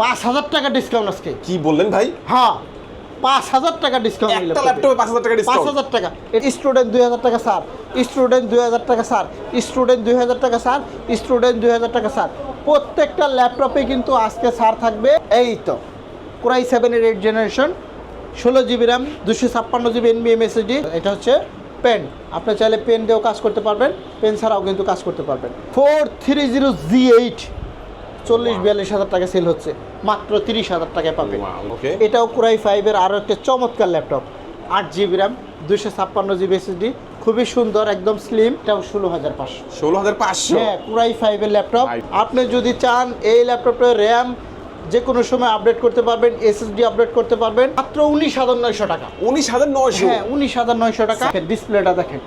পাঁচ হাজার টাকা ডিসকাউন্ট আজকে। কি বললেন ভাই? হ্যাঁ পাঁচ হাজার টাকা ডিসকাউন্ট একটা ল্যাপটপে পাঁচ হাজার টাকা পাঁচ হাজার টাকা। স্টুডেন্ট দুই হাজার টাকা স্যার স্টুডেন্ট দুই হাজার টাকা স্যার স্টুডেন্ট দুই হাজার টাকা স্যার স্টুডেন্ট দুই হাজার টাকা স্যার প্রত্যেকটা ল্যাপটপে কিন্তু আজকে স্যার থাকবে এই তো কোরাই সেভেনের এইট জেনারেশন ষোলো জিবি র্যাম দুশো ছাপ্পান্ন জিবি এনবিএম এসএসডি এটা হচ্ছে পেন আপনি চাইলে পেন দিয়েও কাজ করতে পারবেন পেন ছাড়াও কিন্তু কাজ করতে পারবেন। Four three zero G eight চল্লিশ বিয়াল্লিশ হাজার টাকা সেল হচ্ছে। মাত্র তিরিশ হাজার টাকায় পাবেন এটাও কুরাই ফাইভের আরও একটা চমৎকার ল্যাপটপ আট জিবি র্যাম দুশো ছাপ্পান্ন জিবি এসএসডি খুবই সুন্দর একদম স্লিম এটাও ষোলো হাজার পাঁচশো। ষোলো হাজার পাঁচশো? হ্যাঁ কুরাই ফাইভের ল্যাপটপ আপনি যদি চান এই ল্যাপটপের র্যাম যে কোনো সময় আপডেট করতে পারবেন এসএসডি আপডেট করতে পারবেন মাত্র উনিশ হাজার নয়শো টাকা। উনিশ হাজার নয়শো? হ্যাঁ উনিশ হাজার নয়শো টাকা। ডিসপ্লেটা দেখেন।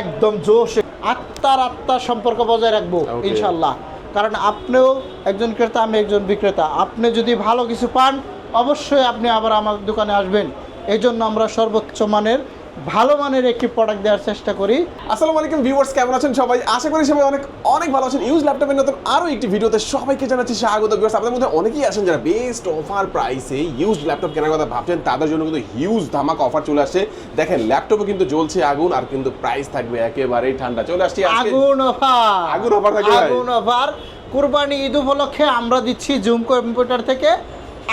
একদম জোশ। আত্মার আত্মার সম্পর্ক বজায় রাখব. ইনশাল্লাহ। কারণ আপনিও একজন ক্রেতা, আমি একজন বিক্রেতা। আপনি যদি ভালো কিছু পান, অবশ্যই আপনি আবার আমার দোকানে আসবেন। এই জন্য আমরা সর্বোচ্চ মানের ভালো মানের একটি প্রোডাক্ট দেওয়ার চেষ্টা করি। আসসালামু আলাইকুম ভিউয়ার্স কেমন আছেন সবাই? আশা করি সবাই অনেক অনেক ভালো আছেন। ইউজ ল্যাপটপের নতুন আরও একটি ভিডিওতে সবাইকে জানাচ্ছি স্বাগত। ভিউয়ার্স আপনাদের মধ্যে অনেকেই আছেন যারা বেস্ট অফার প্রাইসে ইউজ ল্যাপটপ কেনার কথা ভাবছেন তাদের জন্য কিন্তু হিউজ ধামাক অফার চলে আসছে। দেখেন ল্যাপটপে কিন্তু জ্বলছে আগুন আর কিন্তু প্রাইস থাকবে একেবারেই ঠান্ডা। চলে আসছি আগুন অফার আগুন offer থাকবে আগুন অফার কুরবানি ঈদ উপলক্ষে আমরা দিচ্ছি জুম কম্পিউটার থেকে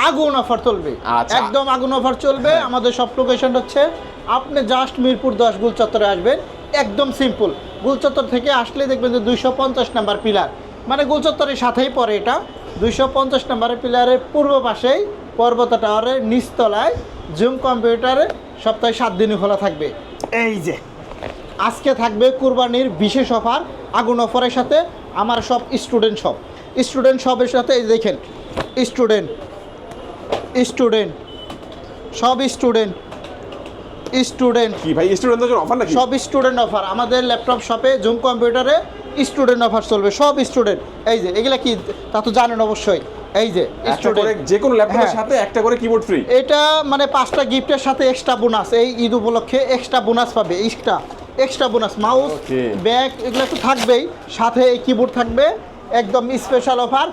আগুন অফার চলবে। আচ্ছা। একদম আগুন অফার চলবে। হ্যাঁ। আমাদের সব লোকেশন হচ্ছে আপনি জাস্ট মিরপুর দশ গুল চত্বরে আসবেন, একদম সিম্পল গুলচত্বর থেকে আসলে দেখবেন যে দুইশো পঞ্চাশ নাম্বার পিলার মানে গুলচত্বরের সাথেই পড়ে এটা। দুইশো পঞ্চাশ নাম্বারের পিলারের পূর্ব পাশেই পর্বত টাওয়ারের নিচতলায় জুম কম্পিউটারে সপ্তাহে সাত দিনই খোলা থাকবে। এই যে, আজকে থাকবে কুরবানির বিশেষ অফার আগুন অফারের সাথে আমার সব স্টুডেন্ট সব। স্টুডেন্ট সবের সাথে এই দেখেন স্টুডেন্ট স্টুডেন্ট সব স্টুডেন্ট স্টুডেন্ট। কি ভাই স্টুডেন্টদের জন্য অফার নাকি? সব স্টুডেন্ট অফার আমাদের ল্যাপটপ শপে জুম কম্পিউটারে স্টুডেন্ট অফার চলবে। সব স্টুডেন্ট এই যে এগুলা কি? তা তো জানেন অবশ্যই। এই যে স্টুডেন্ট যে কোনো ল্যাপটপের। সাথে একটা করে কিবোর্ড ফ্রি এটা মানে পাঁচটা গিফটের সাথে এক্সট্রা বোনাস এই ঈদ উপলক্ষে এক্সট্রা বোনাস পাবে extra extra bonus mouse. Bag এগুলো তো থাকবেই। সাথে এই কিবোর্ড থাকবে। একদম স্পেশাল অফার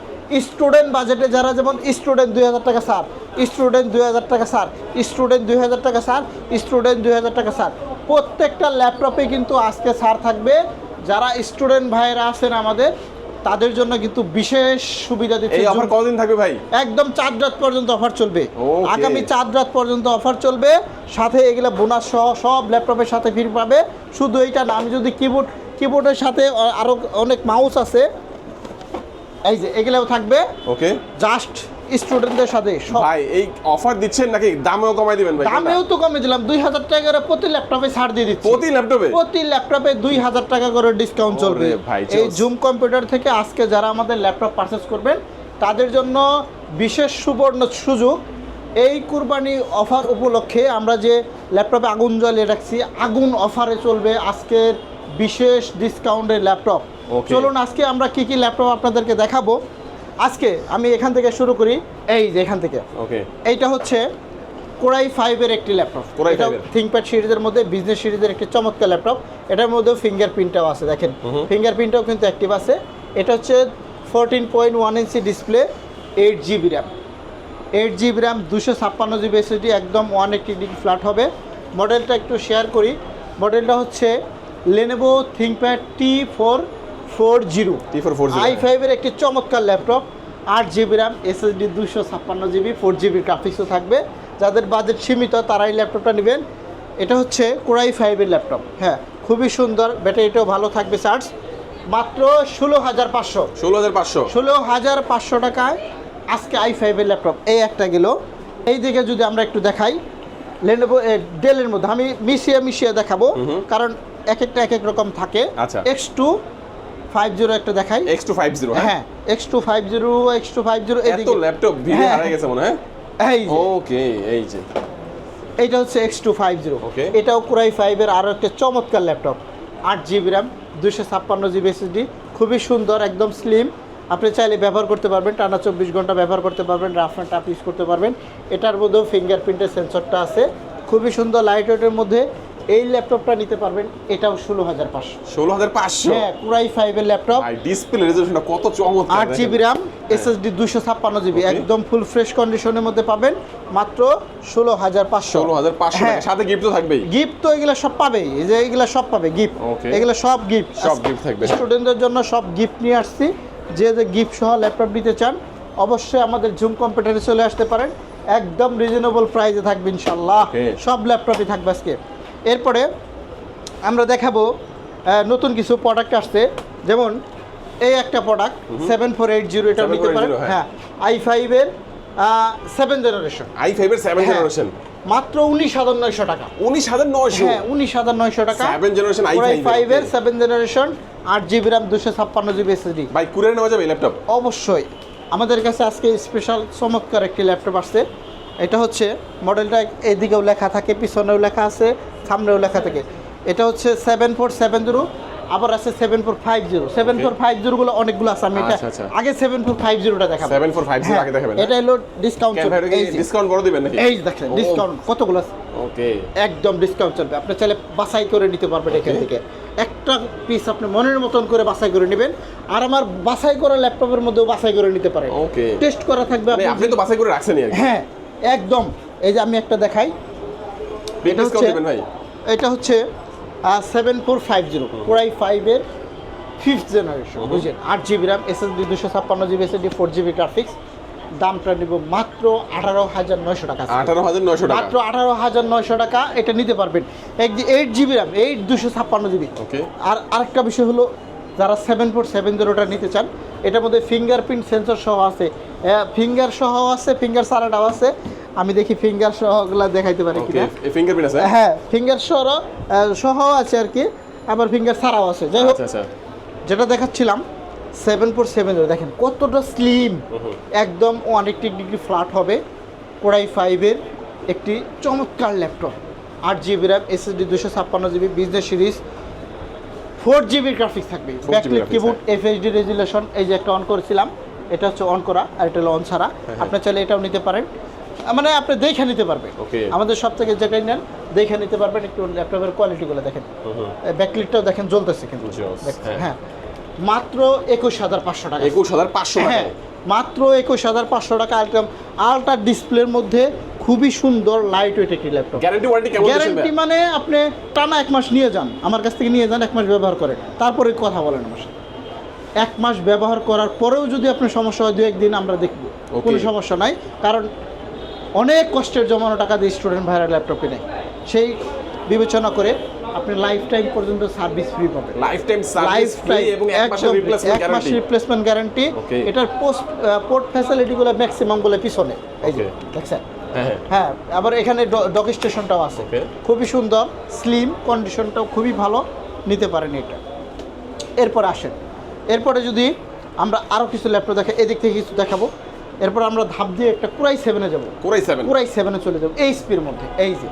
স্টুডেন্ট বাজেটে যারা যেমন স্টুডেন্ট দুই হাজার টাকা স্যার স্টুডেন্ট দুই হাজার টাকা স্যার স্টুডেন্ট দুই হাজার টাকা স্যার স্টুডেন্ট দুই হাজার টাকা স্যার। প্রত্যেকটা ল্যাপটপে কিন্তু আজকে স্যার থাকবে। যারা স্টুডেন্ট ভাইয়েরা আছেন আমাদের তাদের জন্য কিন্তু বিশেষ সুবিধা দিচ্ছে। এই অফার কতদিন থাকবে ভাই? একদম চার রাত পর্যন্ত অফার চলবে। আগামী চার রাত পর্যন্ত অফার চলবে। সাথে এগুলো বোনাস সহ সব ল্যাপটপের সাথে ফ্রি পাবে। শুধু এইটা না আমি যদি কিবোর্ড কিবোর্ডের সাথে আরও অনেক মাউস আছে এই যে এগুলাও থাকবে। ওকে জাস্ট স্টুডেন্টদের সাথে ভাই এই অফার দিচ্ছেন নাকি? দামেও কমাই দিবেন ভাই দামেও তো কমে দিলাম। দুই হাজার টাকা করে প্রতি ল্যাপটপে ছাড় দিয়ে দিচ্ছি। প্রতি ল্যাপটপে প্রতি ল্যাপটপে দুই হাজার টাকা করে ডিসকাউন্ট চলবে। ভাই, এই জুম কম্পিউটার থেকে আজকে যারা আমাদের ল্যাপটপ পারচেস করবেন তাদের জন্য বিশেষ সুবর্ণ সুযোগ। এই কুরবানি অফার উপলক্ষে আমরা যে ল্যাপটপে আগুন জ্বালিয়ে রাখছি আগুন অফারে চলবে আজকের বিশেষ ডিসকাউন্টের ল্যাপটপ. চলুন আজকে আমরা কি কি ল্যাপটপ আপনাদেরকে দেখাবো? আজকে আমি এখান থেকে শুরু করি। এই যে এখান থেকে। ওকে এইটা হচ্ছে কোরাই ফাইভের একটি ল্যাপটপ। Core i5 এটা থিঙ্কপ্যাড সিরিজের মধ্যে বিজনেস সিরিজের একটি চমৎকার ল্যাপটপ। এটার মধ্যেও ফিঙ্গারপ্রিন্টটাও আছে দেখেন। ফিঙ্গারপ্রিন্টটাও কিন্তু অ্যাক্টিভ আছে। এটা হচ্ছে fourteen point one inch display eight GB RAM eight GB RAM দুশো ছাপ্পান্ন জিবি এসএসডি একদম ওয়ান এইটটি ডিগ্রি ফ্ল্যাট হবে। মডেলটা একটু শেয়ার করি। মডেলটা হচ্ছে Lenovo ThinkPad T four four zero. T440 i ফাইভের একটি চমৎকার ল্যাপটপ আট জিবি র্যাম এসএসডি দুশো ছাপ্পান্ন জিবি ফোর জিবি গ্রাফিক্সও থাকবে। যাদের বাজেট সীমিত তারা এই ল্যাপটপটা নেবেন। এটা হচ্ছে কোরাই ফাইভের ল্যাপটপ। হ্যাঁ খুবই সুন্দর ব্যাটারিটাও ভালো থাকবে চার্জ মাত্র ষোলো হাজার পাঁচশো। ষোলো হাজার পাঁচশো। ষোলো হাজার পাঁচশো টাকায় আজকে আই ফাইভের ল্যাপটপ। এই একটা গেল। এই দিকে যদি আমরা একটু দেখাই লেনোভো ডেলের মধ্যে। আমি মিশিয়ে মিশিয়ে দেখাবো। কারণ এক একটা এক এক রকম থাকে। আচ্ছা। এক্স টু ফাইভ জিরো একটা দেখাই। এক্স টু ফাইভ জিরো হ্যাঁ? X two five zero X two five zero এত ল্যাপটপ ভিড়ে হ্যাঁ। হারিয়ে গেছে মনে হয়? এই ওকে এই যে। এইটা হচ্ছে এক্স টু ফাইভ জিরো. এটাও কুরাই ফাইভের আরও একটা চমৎকার ল্যাপটপ আট জিবি র্যাম দুশো ছাপ্পান্ন জিবি এসএসডি খুবই সুন্দর একদম স্লিম আপনি চাইলে ব্যবহার করতে পারবেন টানা চব্বিশ ঘণ্টা ব্যবহার করতে পারবেন রাফ অ্যান্ড টাফ ইউজ করতে পারবেন। এটার মধ্যেও ফিঙ্গারপ্রিন্টের সেন্সরটা আছে। খুবই সুন্দর লাইট ওয়েটের মধ্যে। এই ল্যাপটপটা নিতে পারবেন এটাও ষোলো হাজার পাঁচশো। ষোলো হাজার পাঁচশো? হ্যাঁ কুরাই ফাইভের ল্যাপটপ। ডিসপ্লে রেজলিউশনটা কত চমৎকার আট জিবি র্যাম এসএসডি দুশো ছাপ্পান্ন জিবি একদম ফুল ফ্রেশ কন্ডিশনের মধ্যে পাবেন মাত্র ষোলো হাজার পাঁচশো। ষোলো হাজার পাঁচশো হ্যাঁ। সাথে গিফট তো থাকবেই। গিফট তো এগুলো সব পাবে এই যে এগুলো সব পাবে গিফট. এগুলো সব গিফট সব গিফট থাকবে। স্টুডেন্টদের জন্য সব গিফট নিয়ে আসছি। যে যে গিফট সহ ল্যাপটপ নিতে চান অবশ্যই আমাদের জুম কম্পিউটারে চলে আসতে পারেন। একদম রিজনেবল প্রাইসে থাকবে ইনশাল্লাহ সব ল্যাপটপই থাকবে আজকে। এরপরে আমরা দেখাবো নতুন কিছু প্রোডাক্ট আসছে। যেমন এই একটা product seven four eight zero এটা নিতে পারেন। হ্যাঁ। আই ফাইভের সেভেন জেনারেশন আই ফাইভের সেভেন। জেনারেশন মাত্র উনিশ হাজার নয়শো টাকা। উনিশ হাজার নয়শো? হ্যাঁ উনিশ হাজার নয়শো টাকা। Generation i5 এর, ফাইভের সেভেন জেনারেশন আট জিবি র্যাম দুশো ছাপ্পান্ন জিবি এসএসডি ভাই কুরিয়ার নেওয়া যাবে ল্যাপটপ অবশ্যই। আমাদের কাছে আজকে স্পেশাল চমৎকার একটি ল্যাপটপ আসছে। এটা হচ্ছে মডেলটা এদিকেও লেখা থাকে পিছনেও লেখা আছে সামনেও লেখা থাকে। এটা হচ্ছে সেভেন ফোর সেভেন জিরো আবার আছে seven four five zero seven four five জিরোগুলো অনেকগুলো আছে আমি এটা আচ্ছা, আচ্ছা। আগে সেভেন ফোর ফাইভ জিরোটা দেখাবো। 7450 হ্যাঁ, আগে দেখাবেন, এটা হলো ডিসকাউন্ট ভাই ডিসকাউন্ট বড় দিবেন নাকি? এই দেখেন ডিসকাউন্ট কতগুলো আছে? ওকে। একদম ডিসকাউন্ট চলবে। আপনি চাইলে বাছাই করে নিতে পারবেন এখান থেকে। একটা পিস আপনি মনের মতন করে বাছাই করে নেবেন। আর আমার বাছাই করা ল্যাপটপের মধ্যেও বাছাই করে নিতে পারেন। Okay. টেস্ট করা থাকবে মানে আপনি তো বাছাই করে কি। হ্যাঁ একদম। এই যে আমি একটা দেখাই। এটা হচ্ছে- এটা হচ্ছে seven four five zero core i ফাইভের ফিফথ জেনারেশন। বুঝলেন? আট জিবি র্যাম এসএসডি দুশো ছাপ্পান্ন GB SSD four GB graphics দামটা নিব মাত্র আঠারো হাজার নয়শো টাকা আঠারো হাজার নয়শো মাত্র আঠারো হাজার নয়শো টাকা এটা নিতে পারবেন। এক এইট জিবি র্যাম এইট দুশো ছাপ্পান্ন জিবি আর আরেকটা বিষয় হলো যারা সেভেন ফোর সেভেন জিরোটা নিতে চান এটার মধ্যে ফিঙ্গারপ্রিন্ট সেন্সর সহ আছে। ফিঙ্গার সহ আছে ফিঙ্গার সারাটাও আছে। আমি দেখি ফিঙ্গার সহগুলা দেখাইতে পারি কিনা। ফিঙ্গারপ্রিন্ট আছে? হ্যাঁ ফিঙ্গার সহ সহ আছে আর কি। আবার ফিঙ্গার ছাড়াও আছে। যাই হোক আচ্ছা আচ্ছা। যেটা দেখাচ্ছিলাম সেভেন ফোর সেভেন দেখেন কতটা স্লিম একদম ওয়ান এইটটি ডিগ্রি ফ্ল্যাট হবে। কোড়াই ফাইভের একটি চমৎকার ল্যাপটপ আট জিবি র্যাম এসএসডি দুশো ছাপ্পান্ন GB business series four GB graphics থাকবে। 4GB backlit keyboard FHD resolution এই যে একটা অন করেছিলাম এটা হচ্ছে অন করা আর এটা হলো অন ছাড়া। হ্যাঁ। আপনি চাইলে এটাও নিতে পারেন। মানে আপনি দেখে নিতে পারবেন. আমাদের সব থেকে যেটাই নেন দেখে নিতে পারবেন একটু ল্যাপটপের কোয়ালিটিগুলো দেখেন। ব্যাকলিটটাও দেখেন জ্বলতেছে কিন্তু। হ্যাঁ। হ্যাঁ। মাত্র একুশ হাজার পাঁচশো টাকা। একুশ হাজার পাঁচশো টাকা। হ্যাঁ মাত্র একুশ হাজার পাঁচশো টাকা আলট্রাম আলট্রা ডিসপ্লের মধ্যে খুবই সুন্দর লাইট ওয়েট একটি ল্যাপটপ গ্যারান্টি ওয়ারেন্টি কেমন গ্যারান্টি মানে আপনি টানা এক মাস নিয়ে যান আমার কাছ থেকে নিয়ে যান এক মাস ব্যবহার করেন তারপরে কথা বলেন আমার সাথে। এক মাস ব্যবহার করার পরেও যদি আপনার সমস্যা হয় দু একদিন আমরা দেখব। কোনো সমস্যা নাই কারণ অনেক কষ্টের জমানো টাকা দিয়ে স্টুডেন্ট ভাইরা ল্যাপটপ কিনে। সেই বিবেচনা করে আপনি লাইফ টাইম পর্যন্ত সার্ভিস ফ্রি পাবেন। লাইফ টাইম সার্ভিস ফ্রি এবং এক মাসের রিপ্লেসমেন্ট এক মাসের গ্যারান্টি রিপ্লেসমেন্ট গ্যারান্টি এটার পোস্ট পোর্ট ফ্যাসিলিটিগুলো ম্যাক্সিমাম বলে পিছনে। এই যে দেখছেন? হ্যাঁ আবার এখানে ডক স্টেশনটাও আছে। খুবই সুন্দর স্লিম কন্ডিশনটাও খুবই ভালো নিতে পারেন এটা। এরপর আসেন। এরপরে যদি আমরা আরও কিছু ল্যাপটপ দেখা এদিক থেকে কিছু দেখাবো। এরপর আমরা ধাপ দিয়ে একটা কুরাই সেভেনে যাব। কোরাই সেভেন কুরাই সেভেনে চলে যাব। এই স্পির মধ্যে এই যে।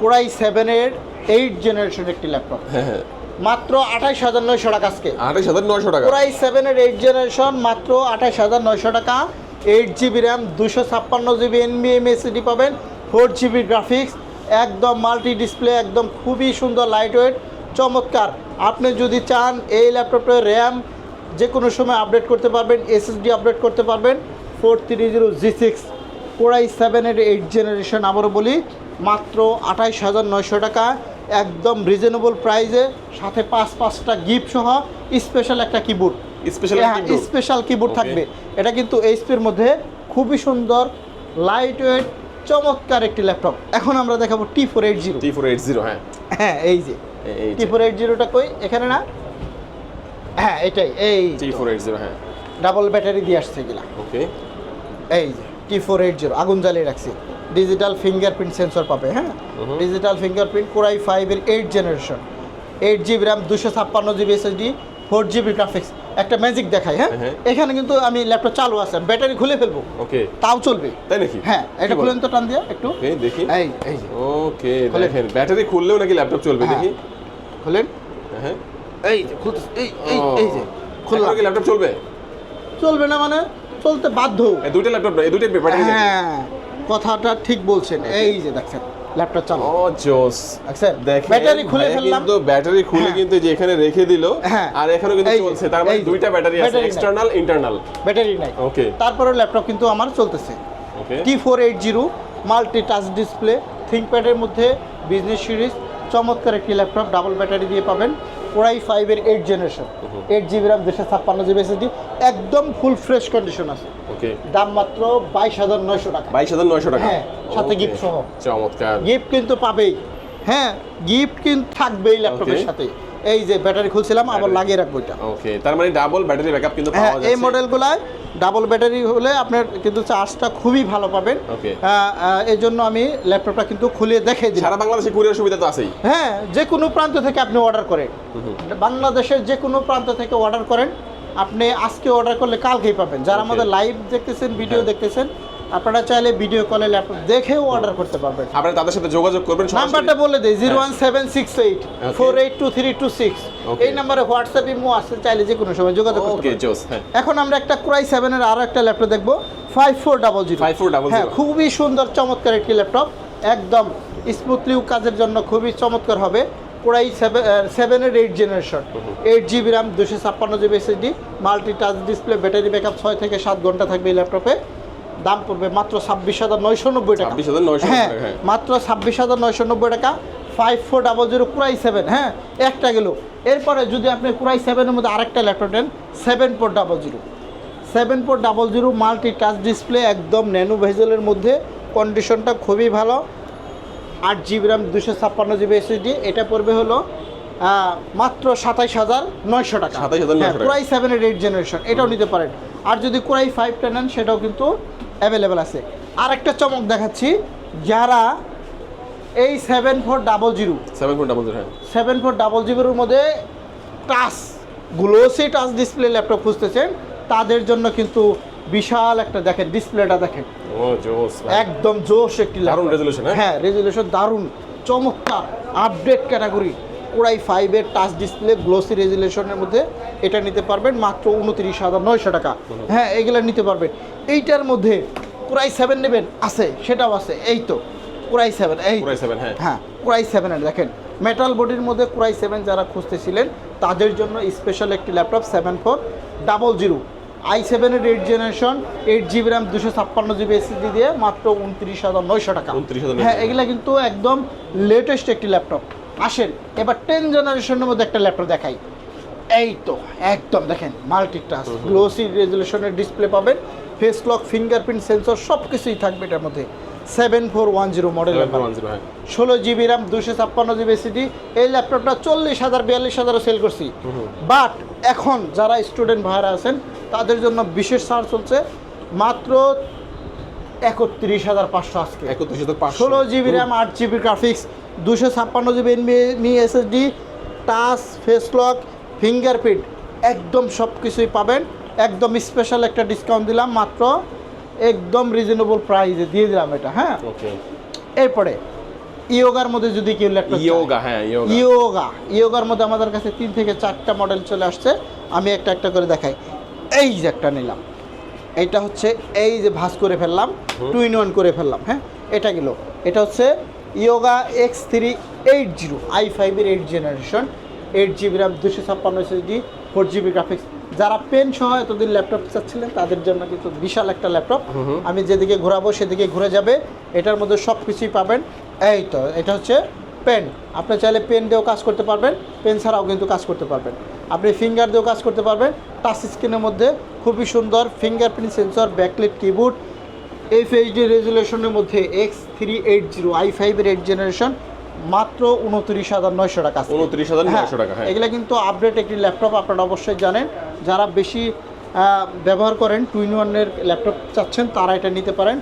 কুরাই সেভেনের এইট জেনারেশন একটি ল্যাপটপ। হ্যাঁ হ্যাঁ। মাত্র আঠাইশ হাজার নয়শো টাকা আজকে। আঠাশ হাজার নয়শো টাকা। কোরাই সেভেনের এইট জেনারেশন মাত্র আঠাশ হাজার নয়শো টাকা। এইট জিবি র্যাম দুশো ছাপ্পান্ন জিবি এনবিএম এসিডি পাবেন, ফোর জিবি গ্রাফিক্স, একদম মাল্টি ডিসপ্লে, একদম খুবই সুন্দর লাইট ওয়েট চমৎকার। আপনি যদি চান এই ল্যাপটপের র্যাম যে কোনো সময় আপডেট করতে পারবেন এসএসডি আপডেট করতে পারবেন, four three zero G six. Core i সেভেনের এইট জেনারেশন আবারও বলি, মাত্র আঠাইশ হাজার নয়শো টাকা, একদম রিজনেবল প্রাইসে সাথে পাঁচ পাঁচটা গিফট সহ স্পেশাল একটা কিবোর্ড স্পেশাল স্পেশাল কিবোর্ড থাকবে। এটা কিন্তু এইচপির মধ্যে খুবই সুন্দর লাইট ওয়েট চমৎকার একটি ল্যাপটপ এখন আমরা দেখাবো T four eight zero T four eight zero হ্যাঁ। হ্যাঁ এই যে। টি ফোর এইট জিরোটা কই? এখানে না? হ্যাঁ এটাই এই টি ফোর এইট জিরো হ্যাঁ। ডাবল ব্যাটারি দিয়ে আসছে এগুলা। ওকে এই যে টি ফোর এইট জিরো আগুন জ্বালিয়ে রাখছি। ডিজিটাল ফিঙ্গারপ্রিন্ট সেন্সর পাবে হ্যাঁ। ডিজিটাল ফিঙ্গারপ্রিন্ট কোরাই ফাইভের eight generation eight GB RAM দুশো ছাপ্পান্ন GB SSD four GB graphics একটা ম্যাজিক দেখাই হ্যাঁ? হ্যাঁ। এখানে কিন্তু আমি ল্যাপটপ চালু আছে ব্যাটারি খুলে ফেলব। ওকে। তাও চলবে। তাই নাকি? হ্যাঁ এটা কি খুলেন তো টান দিয়া একটু। এই দেখি। এই এই ওকে খুলে। দেখেন ব্যাটারি খুললেও নাকি ল্যাপটপ চলবে হ্যাঁ। দেখি। খুলেন। হ্যাঁ এই যে খুলতেছে। এই এই এই যে খুললাম খুললে কি ল্যাপটপ চলবে? চলবে না মানে চলতে বাধ্য। এই দুইটা ল্যাপটপ এই দুইটা ব্যাটারি হ্যাঁ কথাটা ঠিক বলছেন। এই যে দেখছেন। ল্যাপটপ চালু ও জোস দেখেন ব্যাটারি খুলে ফেললাম। কিন্তু ব্যাটারি খুলে হ্যাঁ। কিন্তু যে এখানে রেখে দিল হ্যাঁ। আর এখনও কিন্তু চলছে। তার মানে দুইটা ব্যাটারি আছে এক্সটারনাল ইন্টারনাল ব্যাটারি নাই। ওকে তারপরে ল্যাপটপ কিন্তু আমার চলতেছে। Okay T four eight zero multi touch display থিঙ্কপ্যাডের মধ্যে বিজনেস সিরিজ চমৎকার একটি ল্যাপটপ ডাবল ব্যাটারি দিয়ে পাবেন। কোরাই ফাইভের eight generation eight GB RAM দুশো ছাপ্পান্ন জিবি এসএসডি একদম ফুল ফ্রেশ কন্ডিশন আছে। ওকে দাম মাত্র বাইশ হাজার নয়শো টাকা। বাইশ হাজার নয়শো টাকা? হ্যাঁ, সাথে গিফট সহ। চমৎকার। গিফট কিন্তু পাবেই। হ্যাঁ গিফট কিন্তু থাকবেই ল্যাপটপের সাথে এই যে ব্যাটারি খুলছিলাম আবার লাগিয়ে রাখব এটা। ওকে তার মানে ডাবল ব্যাটারি ব্যাকআপ কিন্তু হ্যাঁ পাওয়া এই যাচ্ছে। মডেলগুলায় ডাবল ব্যাটারি হলে আপনার কিন্তু চার্জটা খুবই ভালো পাবেন. এই জন্য আমি ল্যাপটপটা কিন্তু খুলে দেখে দিই সারা বাংলাদেশে কুরিয়ার সুবিধা তো আছেই। হ্যাঁ যে কোনো প্রান্ত থেকে আপনি অর্ডার করেন। বাংলাদেশের যে কোনো প্রান্ত থেকে অর্ডার করেন আপনি আজকে অর্ডার করলে কালকেই পাবেন। যারা আমাদের লাইভ দেখতেছেন ভিডিও হ্যাঁ। দেখতেছেন আপনারা চাইলে ভিডিও কলে ল্যাপটপ দেখেও অর্ডার করতে পারবেন। আপনারা তাদের সাথে যোগাযোগ করবেন নাম্বারটা বলে দেই zero one seven six eight. Four eight two three two six এই নাম্বারে হোয়াটসঅ্যাপ ইমো আসতে চাইলে যে কোনো সময় যোগাযোগ করতে ওকে পারবেন। জোস হ্যাঁ। এখন আমরা একটা ক্রাই সেভেনের আরও একটা ল্যাপটপ দেখব ফাইভ ফোর ডাবল জিরো 5400 হ্যাঁ খুবই সুন্দর চমৎকার একটি ল্যাপটপ একদম স্মুথলি কাজের জন্য খুবই চমৎকার হবে। কোরাই সেভেন সেভেনের eight generation eight GB RAM দুশো ছাপ্পান্ন GB SSD multi touch display battery backup ছয় থেকে সাত ঘণ্টা থাকবে এই ল্যাপটপে দাম পড়বে মাত্র ছাব্বিশ হাজার নয়শো নব্বই টাকা। 26,990 হ্যাঁ হ্যাঁ। মাত্র ছাব্বিশ হাজার নয়শো নব্বই টাকা five four double zero core i seven হ্যাঁ একটা গেল। এরপরে যদি আপনি কুরাই সেভেনের মধ্যে আরেকটা ল্যাপটপ নেন seven four double zero seven four double zero multi touch display একদম ন্যানো ভেজেলের মধ্যে কন্ডিশনটা খুবই ভালো। আট জিবি র্যাম দুশো ছাপ্পান্ন জিবি এসএসডি এটা পড়বে হলো মাত্র সাতাইশ হাজার নয়শো টাকা। 27,900 হ্যাঁ টাকা। কুরাই সেভেনের এইট জেনারেশন এটাও নিতে পারেন। আর যদি কুরাই ফাইভটা নেন সেটাও কিন্তু অ্যাভেলেবেল আছে। আর একটা চমক দেখাচ্ছি যারা এই seven four double zero seven four double হ্যাঁ। সেভেন ফোর ডাবল জিরোর মধ্যে touch glossy touch display laptop খুঁজতেছেন তাদের জন্য কিন্তু বিশাল একটা দেখেন ডিসপ্লেটা দেখেন। একদম জোশ একটি দারুণ resolution, হ্যাঁ? হ্যাঁ রেজুলেশন দারুণ চমৎকার আপডেট ক্যাটাগরি কোরাই ফাইভের টাচ ডিসপ্লে গ্লোসি রেজুলেশনের মধ্যে এটা নিতে পারবেন মাত্র উনত্রিশ হাজার নয়শো টাকা। হ্যাঁ এইগুলো নিতে পারবেন। এইটার মধ্যে কুরাই সেভেন নেবেন? আছে সেটাও আছে এই তো কুরাই সেভেন এই। সেভেন হ্যাঁ। হ্যাঁ কুরাই সেভেনের দেখেন মেটাল বডির মধ্যে কুরাই সেভেন যারা খুঁজতেছিলেন তাদের জন্য স্পেশাল একটি laptop seven four double zero i সেভেনের eight generation eight GB RAM দুশো ছাপ্পান্ন জিবি এসএসডি দিয়ে মাত্র উনত্রিশ হাজার নয়শো টাকা। 29,900 হ্যাঁ এগুলা কিন্তু একদম লেটেস্ট একটি ল্যাপটপ আসেন এবার টেন জেনারেশনের মধ্যে একটা ল্যাপটপ দেখাই। এই তো একদম দেখেন মাল্টি টাচ গ্লোসি রেজুলেশনের ডিসপ্লে পাবেন। ফেস লক ফিঙ্গারপ্রিন্ট সেন্সর সব কিছুই থাকবে এটার মধ্যে। Seven four one zero model হ্যাঁ। ষোলো জিবি র্যাম দুশো ছাপ্পান্ন জিবি সিডি এই ল্যাপটপটা চল্লিশ হাজার বিয়াল্লিশ হাজারও সেল করছি। বাট এখন যারা স্টুডেন্ট ভাইরা আছেন তাদের জন্য বিশেষ ছাড় চলছে মাত্র একত্রিশ হাজার পাঁচশো আজকে। একত্রিশ হাজার পাঁচশো। ষোলো জিবি র্যাম আট জিবি গ্রাফিক্স দুশো ছাপ্পান্ন GB NVMe SSD touch face lock fingerprint একদম সব কিছুই পাবেন। একদম স্পেশাল একটা ডিসকাউন্ট দিলাম মাত্র একদম রিজনেবল প্রাইসে দিয়ে দিলাম এটা হ্যাঁ? ওকে এরপরে ইয়োগার মধ্যে যদি কেউ ল্যাপটপ ইয়োগা হ্যাঁ ইয়োগা। ইয়োগা ইয়োগার মধ্যে আমাদের কাছে তিন থেকে চারটা মডেল চলে আসছে আমি একটা একটা করে দেখাই। এই যে একটা নিলাম এইটা হচ্ছে এই যে ভাঁজ করে ফেললাম টু ইন ওয়ান করে ফেললাম হ্যাঁ? এটা গেল এটা হচ্ছে Yoga X three eight zero i ফাইভের eight generation eight GB RAM দুশো ছাপ্পান্ন এসএসডি ফোর জিবি গ্রাফিক্স যারা পেন সহ এতদিন ল্যাপটপ চাচ্ছিলেন তাদের জন্য কিন্তু বিশাল একটা ল্যাপটপ আমি যেদিকে ঘোরাবো সেদিকে ঘুরে যাবে। এটার মধ্যে সব কিছুই পাবেন। এই তো এটা হচ্ছে পেন আপনি চাইলে পেন দিয়েও কাজ করতে পারবেন পেন ছাড়াও কিন্তু কাজ করতে পারবেন। আপনি ফিঙ্গার দিয়েও কাজ করতে পারবেন। টাচ স্ক্রিনের মধ্যে খুবই সুন্দর fingerprint sensor backlit keyboard F HD রেজুলেশনের মধ্যে X three eight zero i ফাইভের এইট জেনারেশন মাত্র উনত্রিশ হাজার নয়শো টাকা আজকে। 29,900 টাকা, হ্যাঁ। এগুলা কিন্তু আপডেট একটি ল্যাপটপ আপনারা অবশ্যই জানেন। যারা বেশি ব্যবহার করেন টু ইন ওয়ানের ল্যাপটপ চাচ্ছেন তারা এটা নিতে পারেন।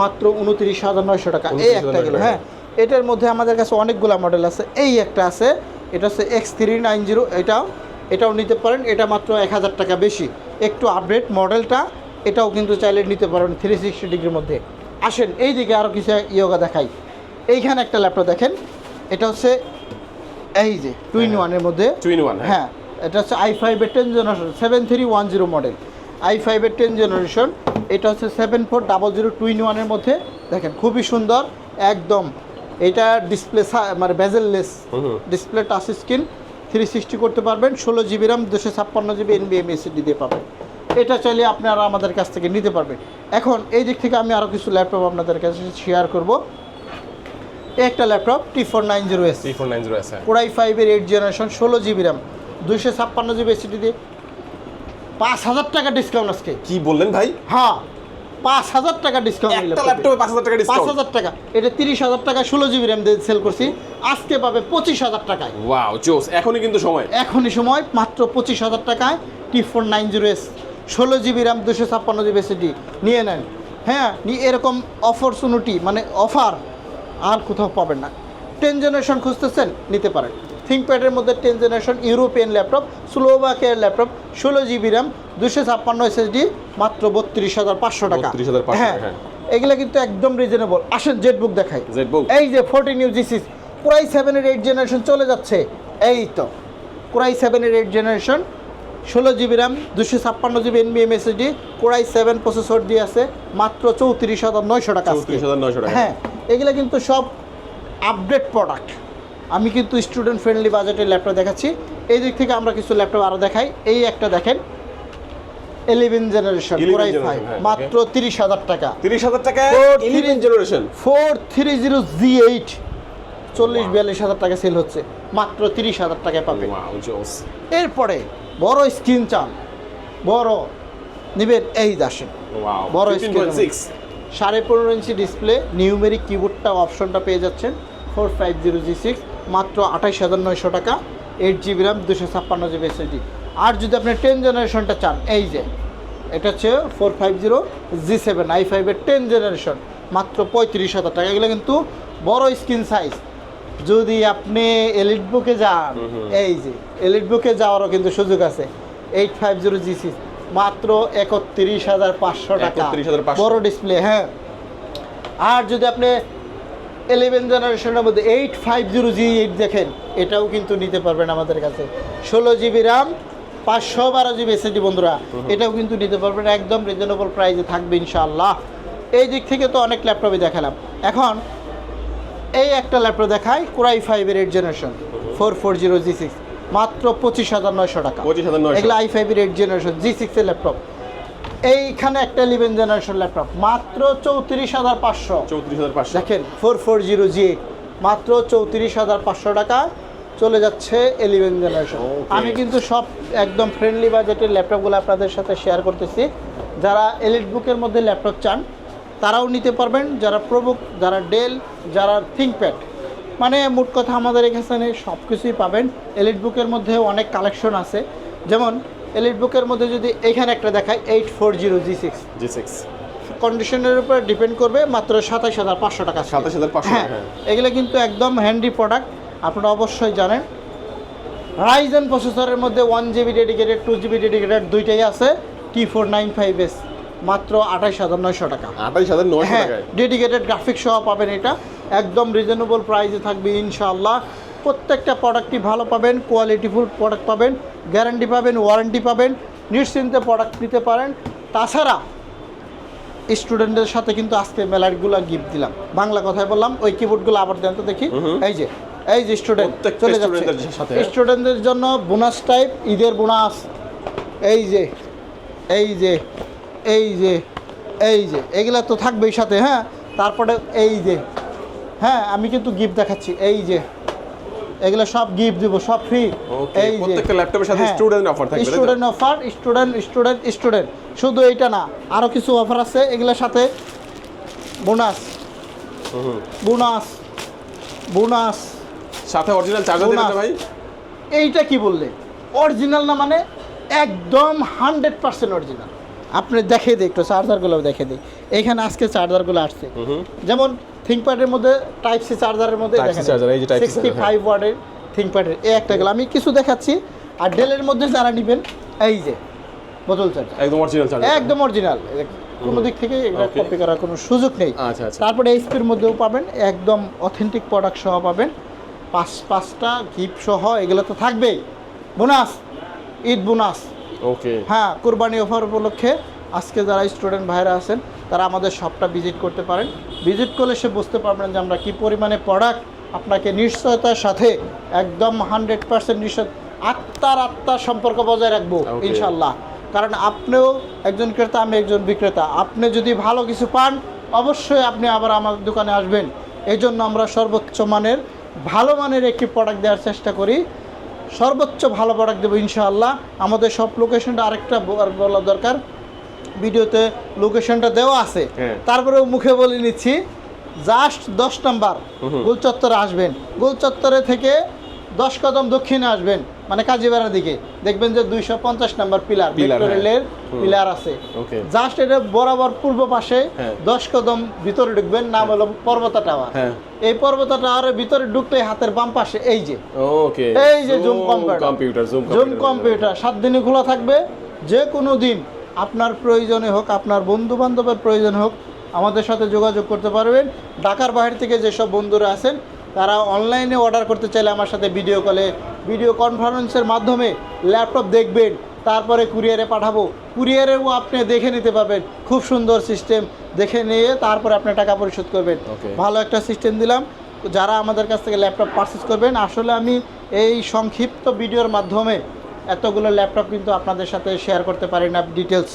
মাত্র উনত্রিশ হাজার নয়শো টাকা। এই একটা গেল হ্যাঁ। এটার মধ্যে আমাদের কাছে অনেকগুলো মডেল আছে। এই একটা আছে এটা হচ্ছে এক্স থ্রি নাইন জিরো এটাও এটাও নিতে পারেন। এটা মাত্র এক হাজার টাকা বেশি। একটু আপডেট মডেলটা এটাও কিন্তু চাইলে নিতে পারেন থ্রি সিক্সটি ডিগ্রির মধ্যে। আসেন এই দিকে আরও কিছু ইয়োগা দেখাই। এইখানে একটা ল্যাপটপ দেখেন। এটা হচ্ছে এই যে টু ইন ওয়ানের মধ্যে। টু ইন ওয়ান হ্যাঁ। এটা হচ্ছে আই ফাইভের ten generation seven three one zero model i ফাইভের টেন জেনারেশন এটা হচ্ছে seven four double zero two in ওয়ানের মধ্যে। দেখেন খুবই সুন্দর একদম। এটা ডিসপ্লে মানে bezelless. Display touch screen three sixty করতে পারবেন ষোলো জিবি র্যাম দুশো ছাপ্পান্ন জিবি এনবিএম এসিডি দিয়ে পাবেন। এটা চাইলে আপনারা আমাদের কাছ থেকে নিতে পারবেন। এখন এই দিক থেকে আমি আরও কিছু ল্যাপটপ আপনাদের কাছে শেয়ার করব। একটা laptop T four nine zero S three four nine zero আছে কোড়াই ফাইভের এইট জেনারেশন ষোলো জিবি র্যাম দুইশো ছাপ্পান্ন জিবি এসিডি দিয়ে পাঁচ হাজার টাকা ডিসকাউন্ট আজকে। কি বললেন ভাই? হ্যাঁ পাঁচ হাজার টাকা ডিসকাউন্ট একটা ল্যাপটপে। পাঁচ হাজার টাকা পাঁচ হাজার টাকা এটা তিরিশ হাজার টাকা ষোলো জিবি র্যাম দিয়ে সেল করছি। আজকে পাবে পঁচিশ হাজার টাকায়। ওয়াও জোস এখনই কিন্তু সময়। এখনই সময় মাত্র পঁচিশ হাজার টাকায় T four nine zero S ষোলো জিবি র্যাম দুশো ছাপ্পান্ন জিবি এসিডি নিয়ে নেন। হ্যাঁ এরকম অপরচুনিটি মানে অফার আর কোথাও পাবেন না। টেন জেনারেশন খুঁজতেছেন নিতে পারেন। থিঙ্কপ্যাডের মধ্যে টেন জেনারেশন ইউরোপিয়ান ল্যাপটপ স্লোভাকিয়ার ল্যাপটপ ষোলো জিবি র্যাম দুশো ছাপ্পান্ন এসএসডি মাত্র বত্রিশ হাজার পাঁচশো টাকা। 32,500 হ্যাঁ হ্যাঁ। এগুলো কিন্তু একদম রিজনেবল আসেন জেট বুক দেখাই। জেটবুক এই যে ফোরটিন ইউ জিসিস কোরাই সেভেনের এইট জেনারেশন চলে যাচ্ছে। এই তো কোরাই সেভেনের এইট জেনারেশন ষোলো জিবি র্যাম দুশো ছাপ্পান্ন GB এনবিএম SSD core i seven processor দিয়ে আছে মাত্র। চৌত্রিশ হাজার নয়শো টাকা। হ্যাঁ এগুলো কিন্তু সব আপডেট প্রোডাক্ট আমি কিন্তু স্টুডেন্ট ফ্রেন্ডলি বাজেটের ল্যাপটপ দেখাচ্ছি। এই দিক থেকে আমরা কিছু ল্যাপটপ আরও দেখাই। এই একটা দেখেন ইলেভেন জেনারেশন কোরাই ফাইভ হ্যাঁ, মাত্র তিরিশ হাজার টাকা। তিরিশ হাজার টাকা eleven generation four three zero G eight চল্লিশ বিয়াল্লিশ হাজার টাকা সেল হচ্ছে। মাত্র তিরিশ হাজার টাকায় পাবে। এরপরে বড় স্ক্রিন চান। বড় নিবেন এই দাসেন ওয়াও বড় সিক্স সাড়ে পনেরো ইঞ্চি ডিসপ্লে নিউমেরিক কিবোর্ডটা অপশনটা পেয়ে যাচ্ছেন four five zero G six মাত্র আঠাইশ হাজার নয়শো টাকা এইট জিবি র্যাম দুশো ছাপ্পান্ন জিবি এসএসডি আর যদি আপনি টেন জেনারেশনটা চান এই যে এটা হচ্ছে four five zero G seven i ফাইভের টেন জেনারেশন মাত্র পঁয়ত্রিশ হাজার টাকা। এগুলো কিন্তু বড় স্ক্রিন সাইজ যদি আপনি এলিট বুকে যান এই যে এলিট বুকে যাওয়ারও কিন্তু সুযোগ আছে eight five zero G six মাত্র একত্রিশ হাজার পাঁচশো টাকা। 31,500 বড় ডিসপ্লে হ্যাঁ। আর যদি আপনি ইলেভেন জেনারেশনের মধ্যে eight five zero G eight দেখেন এটাও কিন্তু নিতে পারবেন আমাদের কাছে। ষোলো জিবি র্যাম পাঁচশো বারো জিবি এসএসডি বন্ধুরা এটাও কিন্তু নিতে পারবেন একদম রিজনেবল প্রাইসে থাকবে ইনশাআল্লাহ। এই দিক থেকে তো অনেক ল্যাপটপই দেখালাম। এখন এই একটা ল্যাপটপ দেখায় কোরাই ফাইভের eight generation four four zero G six মাত্র পঁচিশ হাজার নয়শো টাকা। পঁচিশ হাজার নয়শো। এগুলো আই ফাইভের এইট জেনারেশন জি সিক্সের ল্যাপটপ এইখানে একটা ইলেভেন জেনারেশন ল্যাপটপ মাত্র চৌত্রিশ হাজার পাঁচশো। চৌত্রিশ হাজার পাঁচশো। দেখেন ফোর ফোর জিরো জি মাত্র চৌত্রিশ হাজার পাঁচশো টাকা চলে যাচ্ছে ইলেভেন জেনারেশন আমি কিন্তু সব একদম ফ্রেন্ডলি বাজেটের ল্যাপটপগুলো আপনাদের সাথে শেয়ার করতেছি। যারা এলিট বুকের মধ্যে ল্যাপটপ চান তারাও নিতে পারবেন। যারা প্রবুক যারা ডেল যারা থিঙ্কপ্যাড মানে মোট কথা আমাদের এখানে সব কিছুই পাবেন এলিট বুকের মধ্যে অনেক কালেকশন আছে। যেমন এলিট বুকের মধ্যে যদি এখানে একটা দেখায় eight four zero G six G six কন্ডিশনের উপর ডিপেন্ড করবে মাত্র সাতাশ হাজার পাঁচশো টাকা সাতাশ হাজার পাঁচশো হ্যাঁ এগুলো কিন্তু একদম হ্যান্ডি প্রোডাক্ট আপনারা অবশ্যই জানেন। রাইজেন প্রসেসরের মধ্যে one GB dedicated two GB dedicated দুইটাই আছে। T four nine five S মাত্র আঠাইশ হাজার নয়শো টাকা। আঠাইশ হাজার নয়শো হ্যাঁ ডেডিকেটেড গ্রাফিক সহ পাবেন এটা। একদম রিজনেবল প্রাইসে থাকবে ইনশাআল্লাহ। প্রত্যেকটা প্রোডাক্টই ভালো পাবেন কোয়ালিটিফুল প্রোডাক্ট পাবেন গ্যারান্টি পাবেন ওয়ারেন্টি পাবেন নিশ্চিন্তে প্রোডাক্ট নিতে পারেন। তাছাড়া স্টুডেন্টদের সাথে কিন্তু আজকে মেলারগুলো গিফট দিলাম। বাংলা কথায় বললাম ওই কিবোর্ডগুলো আবার দেন তো দেখি। এই যে এই যে স্টুডেন্ট চলে যাচ্ছে। স্টুডেন্টদের জন্য বোনাস টাইপ ঈদের বোনাস এই যে এই যে এই যে এই যে এগুলা তো থাকবেই সাথে হ্যাঁ? তারপরে এই যে হ্যাঁ আমি কিন্তু গিফট দেখাচ্ছি এই যে এগুলো সব গিফট দিব সব ফ্রি Okay, প্রত্যেকটা ল্যাপটপের সাথে student offer থাকবে, student offer student student student শুধু এইটা না আরও কিছু অফার আছে এগুলোর সাথে বোনাস বোনাস বোনাস সাথে অরিজিনাল চার্জার দেবেন। ভাই? এইটা কি বললে? অরিজিনাল না মানে একদম হান্ড্রেড পার্সেন্ট অরিজিনাল আপনি দেখে দিই একটু চার্জারগুলো দেখে দিই। এখানে আজকে চার্জারগুলো আসছে। যেমন থিঙ্কপ্যাডের মধ্যে টাইপ সি চার্জারের মধ্যে সিক্সটি ফাইভ ওয়ার্ডের থিঙ্কপ্যাডের এই একটা গেল। আমি কিছু দেখাচ্ছি। আর ডেলের মধ্যে যারা নেবেন এই যে বোতল চার্জার একদম অরিজিনাল চার্জার একদম অরিজিনাল কোনো দিক থেকে Okay. কপি করার কোনো সুযোগ নেই। আচ্ছা আচ্ছা। তারপরে এইচপির মধ্যেও পাবেন। একদম অথেন্টিক প্রোডাক্ট সহ পাবেন। পাঁচ পাঁচটা গিফট সহ এগুলো তো থাকবেই। Bonus Eid bonus. ওকে হ্যাঁ কোরবানি অফার উপলক্ষে আজকে যারা স্টুডেন্ট ভাইরা আছেন তারা আমাদের শপটা ভিজিট করতে পারেন। ভিজিট করলে সে বুঝতে পারবেন যে আমরা কী পরিমাণে প্রোডাক্ট আপনাকে নিশ্চয়তার সাথে একদম হান্ড্রেড পার্সেন্ট নিশ্চয় আত্মার আত্মার সম্পর্ক বজায় রাখব ইনশাল্লাহ কারণ আপনিও একজন ক্রেতা আমি একজন বিক্রেতা। আপনি যদি ভালো কিছু পান অবশ্যই আপনি আবার আমার দোকানে আসবেন। এই জন্য আমরা সর্বোচ্চ মানের ভালো মানের একটি প্রোডাক্ট দেওয়ার চেষ্টা করি। সর্বোচ্চ ভালো প্রোডাক্ট দেবো ইনশাআল্লাহ। আমাদের সব লোকেশনটা আরেকটা বলা দরকার। ভিডিওতে লোকেশনটা দেওয়া আছে। হ্যাঁ। তারপরেও মুখে বলে নিচ্ছি জাস্ট দশ নাম্বার গোলচত্বরে আসবেন। গোলচত্বরে থেকে দশ কদম দক্ষিণে আসবেন। মানে কাজীবাড়ার দিকে। দেখবেন যে দুইশো পঞ্চাশ নাম্বার পিলার মেট্রো হ্যাঁ। রেলের পিলার আছে। জাস্ট এটা বরাবর পূর্ব পাশে হ্যাঁ। দশ কদম ভিতরে ঢুকবেন নাম হলো পর্বতা টাওয়ার। হ্যাঁ। এই পর্বতা টাওয়ারের ভিতরে ঢুকলে হাতের বাম পাশে এই যে। ওকে। এই যে জুম কম্পিউটার। Zoom computer. সাত দিনই খোলা থাকবে। যে কোনো দিন আপনার প্রয়োজনে হোক আপনার বন্ধু বান্ধবের প্রয়োজন হোক আমাদের সাথে যোগাযোগ করতে পারবেন। ঢাকার বাইরে থেকে যেসব বন্ধুরা আছেন তারা অনলাইনে অর্ডার করতে চাইলে আমার সাথে ভিডিও কলে ভিডিও কনফারেন্সের মাধ্যমে ল্যাপটপ দেখবেন তারপরে কুরিয়ারে পাঠাবো। কুরিয়ারেও আপনি দেখে নিতে পারবেন। খুব সুন্দর সিস্টেম দেখে নিয়ে তারপরে আপনি টাকা পরিশোধ করবেন। ভালো একটা সিস্টেম দিলাম। যারা আমাদের কাছ থেকে ল্যাপটপ পারচেস করবেন আসলে আমি এই সংক্ষিপ্ত ভিডিওর মাধ্যমে এতগুলো ল্যাপটপ কিন্তু আপনাদের সাথে শেয়ার করতে পারি না ডিটেলস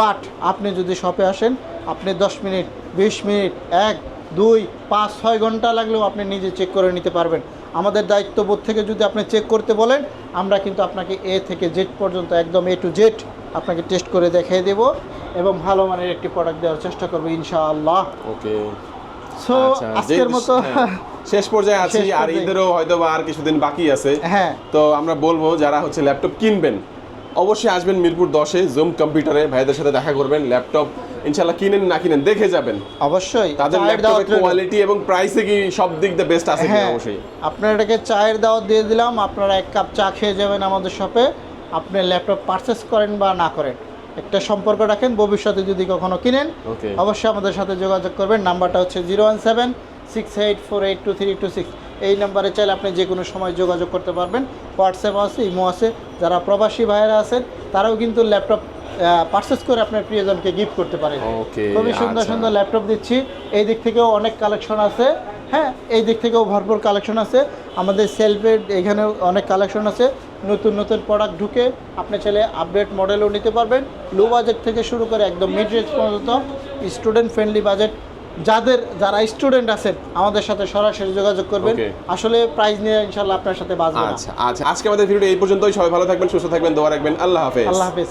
বাট আপনি যদি শপে আসেন আপনি দশ মিনিট বিশ মিনিট এক দুই পাঁচ ছয় ঘণ্টা লাগলেও আপনি নিজে চেক করে নিতে পারবেন। আমাদের দায়িত্ববোধ থেকে যদি আপনি চেক করতে বলেন আমরা কিন্তু আপনাকে এ থেকে জেড পর্যন্ত একদম এ টু জেড আপনাকে টেস্ট করে দেখিয়ে দেব এবং ভালো মানের একটি প্রোডাক্ট দেওয়ার চেষ্টা করব ইনশাআল্লাহ। ওকে। সো আজকের মতো হ্যাঁ, শেষ পর্যায়ে আছি আর। ঈদেরও হয়তো আর কিছুদিন বাকি আছে। হ্যাঁ। তো আমরা বলব যারা হচ্ছে ল্যাপটপ কিনবেন অবশ্যই আসবেন মিরপুর দশে জুম কম্পিউটারে ভাইদের সাথে দেখা করবেন ল্যাপটপ ইনশাল্লাহ কিনেন না কিনেন দেখে যাবেন। অবশ্যই তাদের ল্যাপটপের কোয়ালিটি এবং প্রাইসে কি সব দিক দিয়ে বেস্ট আছে হ্যাঁ অবশ্যই। আপনার এটাকে চায়ের দাওয়াত দিয়ে দিলাম আপনারা এক কাপ চা খেয়ে যাবেন আমাদের শপে আপনি ল্যাপটপ পারচেস করেন বা না করেন একটা সম্পর্ক রাখেন ভবিষ্যতে যদি কখনো কিনেন অবশ্যই আমাদের সাথে যোগাযোগ করবেন নাম্বারটা হচ্ছে zero one seven six eight four eight two three two six এই নাম্বারে চাইলে আপনি যে কোনো সময় যোগাযোগ করতে পারবেন। হোয়াটসঅ্যাপ আছে ইমো আছে। যারা প্রবাসী ভাইয়েরা আছেন তারাও কিন্তু ল্যাপটপ পারচেস করে আপনার প্রিয়জনকে গিফট করতে পারেন। ওকে খুবই সুন্দর আচ্ছা। সুন্দর ল্যাপটপ দিচ্ছি। এই দিক থেকেও অনেক কালেকশন আছে। হ্যাঁ এই দিক থেকেও ভরপুর কালেকশন আছে। আমাদের সেলফের এখানেও অনেক কালেকশন আছে। নতুন নতুন প্রোডাক্ট ঢুকে আপনি চাইলে আপডেট মডেলও নিতে পারবেন। লো বাজেট থেকে শুরু করে একদম মিড রেঞ্জ পর্যন্ত। স্টুডেন্ট ফ্রেন্ডলি বাজেট যাদের যারা স্টুডেন্ট আছেন আমাদের সাথে সরাসরি যোগাযোগ করবেন। আসলে প্রাইজ নিয়ে ইনশাল্লাহ আপনার সাথে বাঁচবে না। আচ্ছা আচ্ছা। আজকে আমাদের ভিডিও এই পর্যন্তই। সবাই ভালো থাকবেন সুস্থ থাকবেন দোয়া রাখবেন। আল্লাহ হাফেজ। আল্লাহ হাফেজ।